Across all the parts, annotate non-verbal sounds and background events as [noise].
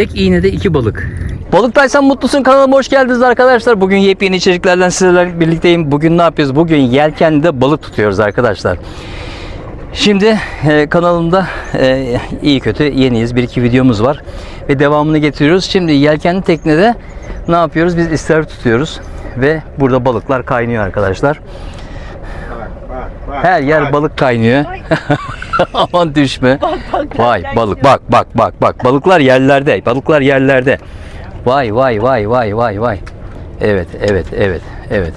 Tek iğnede iki balık. Balıktaysan mutlusun kanalıma hoş geldiniz arkadaşlar. Bugün yepyeni içeriklerden sizlerle birlikteyim. Bugün ne yapıyoruz? Bugün yelkende balık tutuyoruz arkadaşlar. Şimdi e, kanalımda e, iyi kötü yeniyiz. Bir iki videomuz var. Ve devamını getiriyoruz. Şimdi yelkenli teknede ne yapıyoruz? Biz istavrit tutuyoruz. Ve burada balıklar kaynıyor arkadaşlar. Her yer balık kaynıyor. [laughs] Aman düşme. Vay balık bak bak bak bak balıklar yerlerde. Balıklar yerlerde. Vay vay vay vay vay vay. Evet evet evet evet.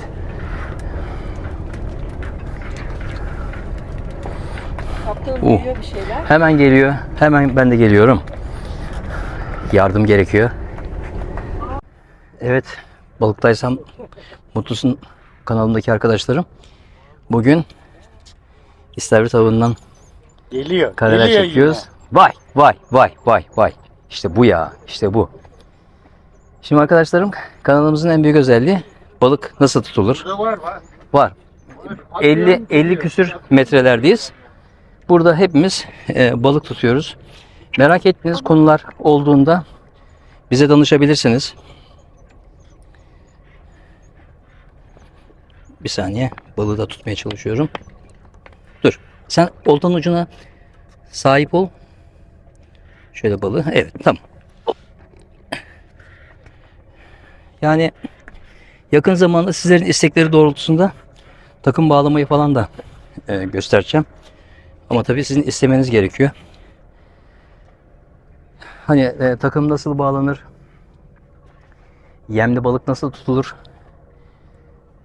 Uh. duyuyor bir şeyler. Hemen geliyor. Hemen ben de geliyorum. Yardım gerekiyor. Evet. Balıktaysam mutlusun kanalımdaki arkadaşlarım. Bugün istavrit avından Geliyor. kareler geliyor çekiyoruz. Vay vay vay vay vay. İşte bu ya. işte bu. Şimdi arkadaşlarım kanalımızın en büyük özelliği balık nasıl tutulur? Yine. Burada var var. Var. 50 50 küsür metrelerdeyiz. Burada hepimiz e, balık tutuyoruz. Merak ettiğiniz konular olduğunda bize danışabilirsiniz. Bir saniye balığı da tutmaya çalışıyorum. Dur. Sen oltanın ucuna sahip ol. Şöyle balığı. Evet tamam. Yani yakın zamanda sizlerin istekleri doğrultusunda takım bağlamayı falan da e, göstereceğim. Ama tabii sizin istemeniz gerekiyor. Hani e, takım nasıl bağlanır? Yemli balık nasıl tutulur?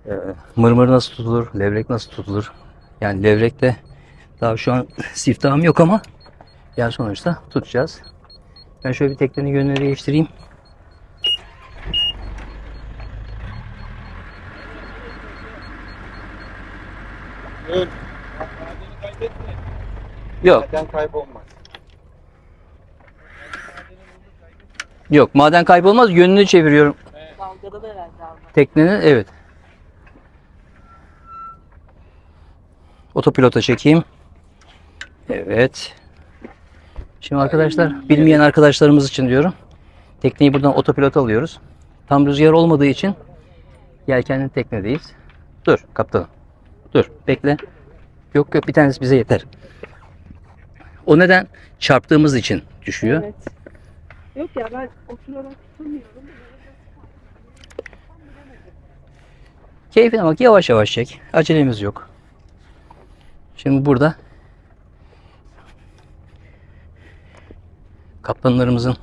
E, mırmır nasıl tutulur? Levrek nasıl tutulur? Yani levrekte daha şu an [laughs] siftahım yok ama yani sonuçta tutacağız. Ben şöyle bir teknenin yönünü değiştireyim. Yok, Maden kaybolmaz. yok maden kaybolmaz. Yönünü çeviriyorum herhalde almak. teknenin. Evet. Otopilota çekeyim. Evet. Şimdi arkadaşlar bilmeyen arkadaşlarımız için diyorum. Tekneyi buradan otopilota alıyoruz. Tam rüzgar olmadığı için yelkenli teknedeyiz. Dur kaptanım. Dur bekle. Yok yok bir tanesi bize yeter. O neden çarptığımız için düşüyor. Evet. Yok ya ben oturarak tutamıyorum. Keyfine bak yavaş yavaş çek. Acelemiz yok. Şimdi burada kaptanlarımızın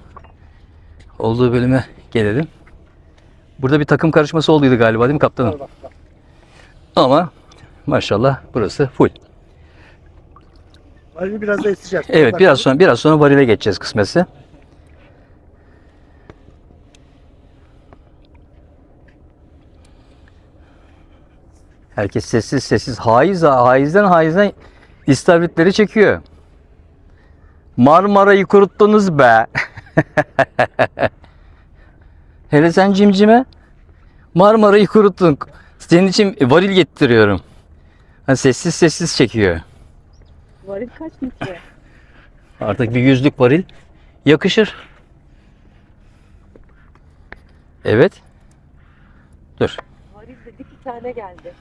olduğu bölüme gelelim. Burada bir takım karışması olduydu galiba değil mi kaptanım? Ama maşallah burası full. Varili biraz da esecek. Evet biraz sonra biraz sonra varile geçeceğiz kısmetse. Herkes sessiz sessiz haiz haizden haizden istavritleri çekiyor. Marmara'yı kuruttunuz be. [laughs] Hele sen cimcime Marmara'yı kuruttun. Senin için varil getiriyorum. Ha, sessiz sessiz çekiyor. Varil kaç litre? [laughs] Artık bir yüzlük varil yakışır. Evet. Dur. Varil dedi iki tane geldi.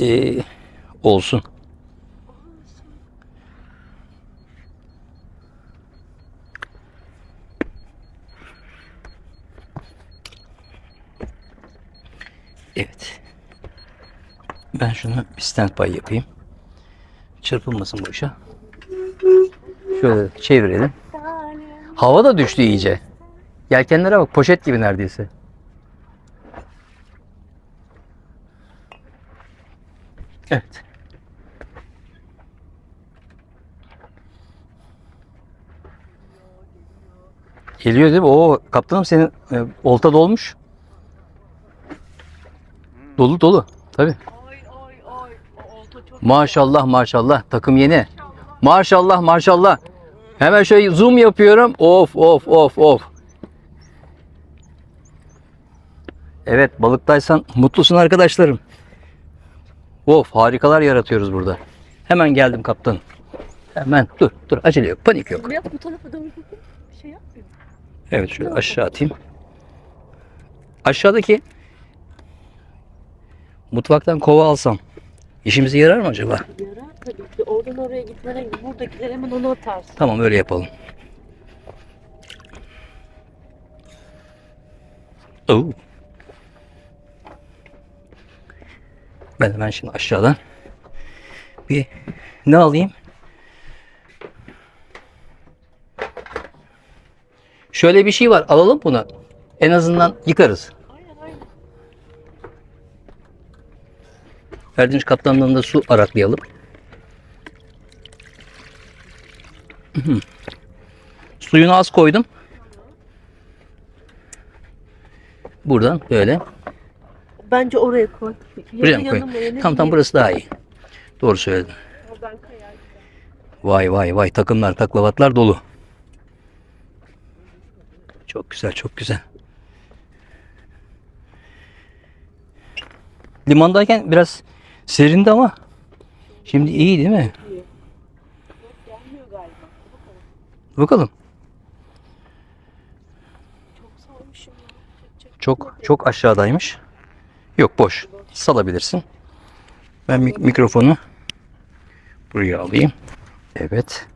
Ee, olsun. Evet. Ben şunu bir standby yapayım. Çırpılmasın bu işe. Şöyle çevirelim. Hava da düştü iyice. Yelkenlere bak poşet gibi neredeyse. Evet. Geliyor değil mi? Oo kaptanım senin e, olta dolmuş. Dolu dolu. Olta çok Maşallah maşallah takım yeni. Maşallah maşallah. Hemen şöyle zoom yapıyorum. Of of of of. Evet balıktaysan mutlusun arkadaşlarım. Of harikalar yaratıyoruz burada. Hemen geldim kaptan. Hemen dur dur acele yok panik yok. Yap bu tarafa doğru. Bir şey yapmıyor. Evet şöyle aşağı atayım. Aşağıdaki mutfaktan kova alsam işimize yarar mı acaba? Yarar tabii ki. Oradan oraya gitmene buradakiler hemen onu atarsın. Tamam öyle yapalım. Oo. Ben hemen şimdi aşağıdan bir ne alayım? Şöyle bir şey var. Alalım bunu. En azından yıkarız. Erdinç kaptanlığında su araklayalım. [clears throat] Suyunu az koydum. Buradan böyle. Bence oraya koy. Buraya mı koyayım? Tam tam burası daha iyi. Doğru söyledin. Vay vay vay takımlar taklavatlar dolu. Çok güzel çok güzel. Limandayken biraz serindi ama şimdi iyi değil mi? Gelmiyor galiba. Bakalım. Çok çok aşağıdaymış. Yok boş. Salabilirsin. Ben mik- mikrofonu buraya alayım. Evet.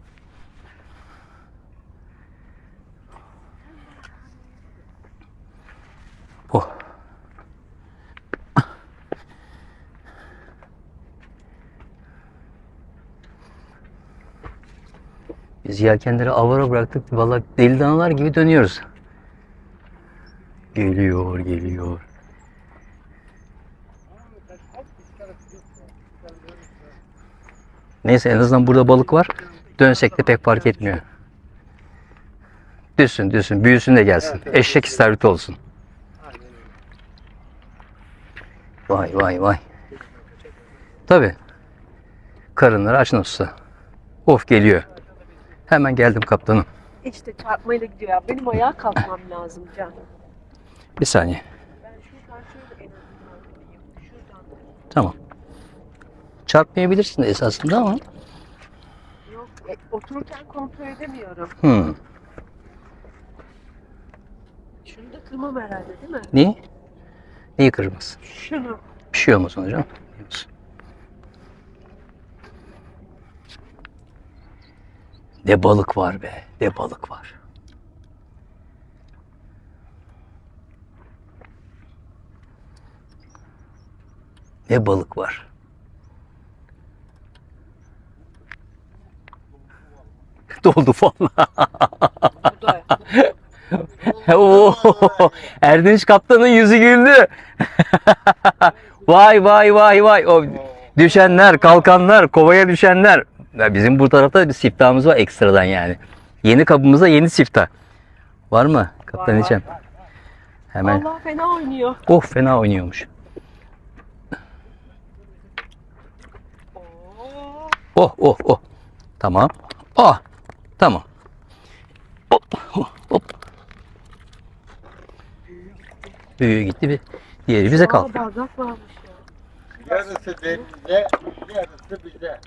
Oh. Biz yelkenleri avara bıraktık. Vallahi deli danalar gibi dönüyoruz. Geliyor, geliyor. Neyse en azından burada balık var. Dönsek de pek fark etmiyor. Düşsün, düşsün, büyüsün de gelsin. Eşek istavrit olsun. Vay vay vay. Tabi. Karınları aç nasılsa. Of geliyor. Hemen geldim kaptanım. İşte çarpmayla gidiyor ya. Benim ayağa kalkmam lazım Can. Bir saniye. Ben şuradan şöyle en azından gideyim. Şuradan. Tamam. Çarpmayabilirsin esasında ama. Yok. e, otururken kontrol edemiyorum. Hmm. Şunu da kırmam herhalde değil mi? Niye? Neyi kırmaz? Şunu. Bir şey olmaz hocam. Ne balık var be. Ne balık var. Ne balık var. Doldu vallahi. [laughs] Bu da. Oo, Erdinç kaptanın yüzü güldü. [laughs] vay vay vay vay. O düşenler, kalkanlar, kovaya düşenler. Ya bizim bu tarafta bir siftahımız var ekstradan yani. Yeni kabımıza yeni siftah. Var mı kaptan içen? Hemen. Allah fena oynuyor. Oh fena oynuyormuş. Oh oh oh. Tamam. Oh. Tamam. Hop hop hop. Büyüğü gitti bir. Diğeri bize kaldı. Aa, bardak varmış ya. Yarısı denize, yarısı bize.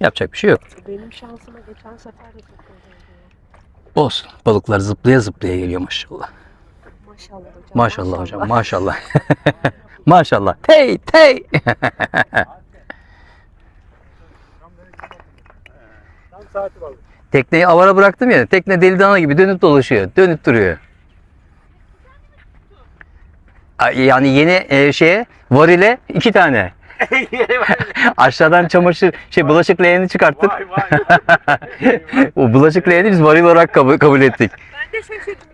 Yapacak bir şey yok. Benim şansıma geçen sefer de çok güzeldi. Olsun. Balıklar zıplaya zıplaya geliyor maşallah. Maşallah hocam. Maşallah hocam maşallah. maşallah. [laughs] Tey tey. Tam saati var. Tekneyi avara bıraktım ya. Tekne deli dana gibi dönüp dolaşıyor. Dönüp duruyor. Yani yeni e, şeye varile iki tane. [laughs] Aşağıdan çamaşır şey bulaşık leğeni çıkarttık. Vay vay. o [laughs] bulaşık leğeni biz varil olarak kabul, kabul ettik. [laughs] Ben de şaşırdım.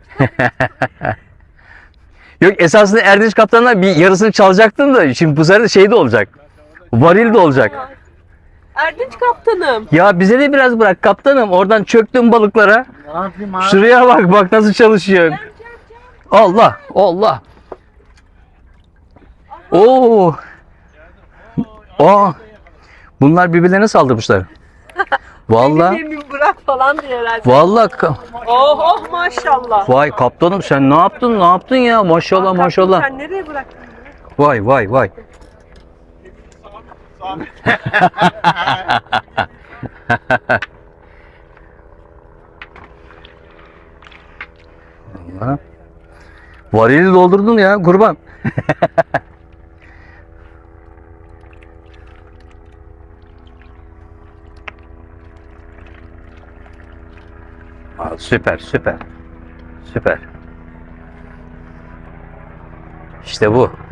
Yok esasında Erdinç kaptanlar bir yarısını çalacaktın da şimdi bu sefer şey de olacak. Varil de olacak. Erdinç kaptanım. Ya bize de biraz bırak kaptanım. Oradan çöktüm balıklara. Ne yapayım abi? Şuraya bak bak nasıl çalışıyor. Allah Allah. Oo. Aa. Bunlar birbirlerine saldırmışlar. [laughs] Vallahi Beni bırak falan diye herhalde. vallahi ka- Oh oh maşallah. vay kaptanım sen ne yaptın ne yaptın ya maşallah Kaptan, maşallah. Sen nereye bıraktın? Vay vay vay. [laughs] Maşallah. Varili doldurdun ya kurban. [laughs] Süper süper. Süper. İşte bu.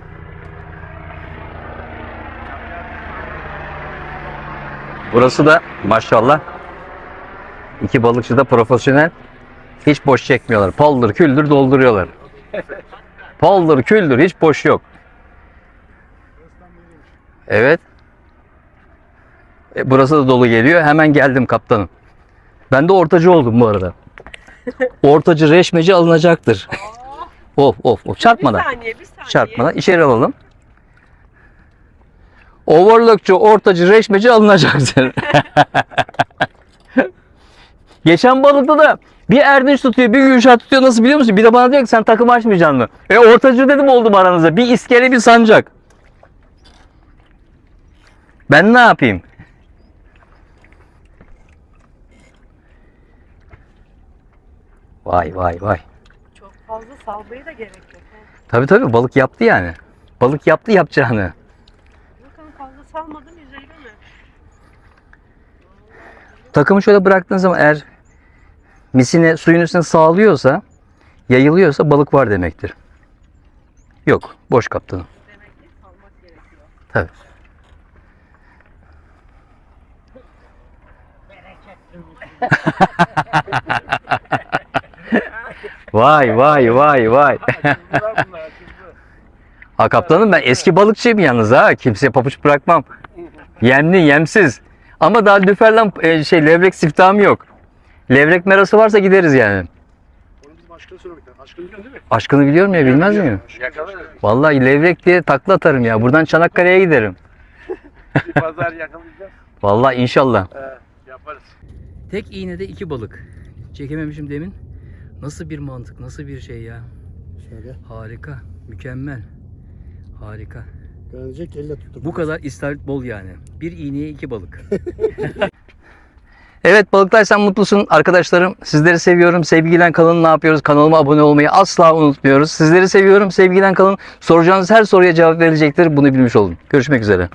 Burası da maşallah iki balıkçı da profesyonel. Hiç boş çekmiyorlar. Paldır küldür dolduruyorlar. Paldır küldür hiç boş yok. Evet. E, burası da dolu geliyor. Hemen geldim kaptanım. Ben de ortacı oldum bu arada. Ortacı reşmeci alınacaktır. [laughs] of of of çarpmadan. Bir saniye bir saniye. Çarpmadan içeri alalım. Overlockçu, ortacı, reşmeci alınacaktır. [laughs] Geçen balıkta da bir Erdinç tutuyor, bir Gülşah tutuyor. Nasıl biliyor musun? Bir de bana diyor ki sen takım açmayacaksın mı? E ortacı dedim oldum aranızda. Bir iskele bir sancak. Ben ne yapayım? Vay vay vay. Çok fazla salmaya da gerek yok. Tabii tabii balık yaptı yani. Balık yaptı yapacağını. Salmadım yüzeyde mi? Takımı şöyle bıraktığın zaman eğer misine suyun üstüne sağlıyorsa, yayılıyorsa balık var demektir. Yok, boş kaptanım. Demek ki salmak gerekiyor. Tabii. [laughs] Vay vay vay vay. Ha kaptanım ben eski balıkçıyım yalnız ha. Kimseye papuç bırakmam. Yemli, yemsiz. Ama daha lüferlen e, şey levrek siftahım yok. Levrek merası varsa gideriz yani. Bizim aşkına söylemek lazım. Aşkını biliyorsun değil mi? Aşkını biliyorum ya bilmez miyim? Yakalarız. Vallahi levrek diye takla atarım ya. Buradan Çanakkale'ye giderim. Bir pazar yakalayacağız. [laughs] Vallahi inşallah. Ee, yaparız. Tek iğnede iki balık. Çekememişim demin. Nasıl bir mantık, nasıl bir şey ya. Şöyle Harika, mükemmel. Harika. görünecek elle tutup. Bu kadar istavrit bol yani. Bir iğneye iki balık. [laughs] evet balıktaysan mutlusun arkadaşlarım. Sizleri seviyorum. Sevgilen kalın ne yapıyoruz? Kanalıma abone olmayı asla unutmuyoruz. Sizleri seviyorum. Sevgilen kalın. Soracağınız her soruya cevap verecektir. Bunu bilmiş olun. Görüşmek üzere.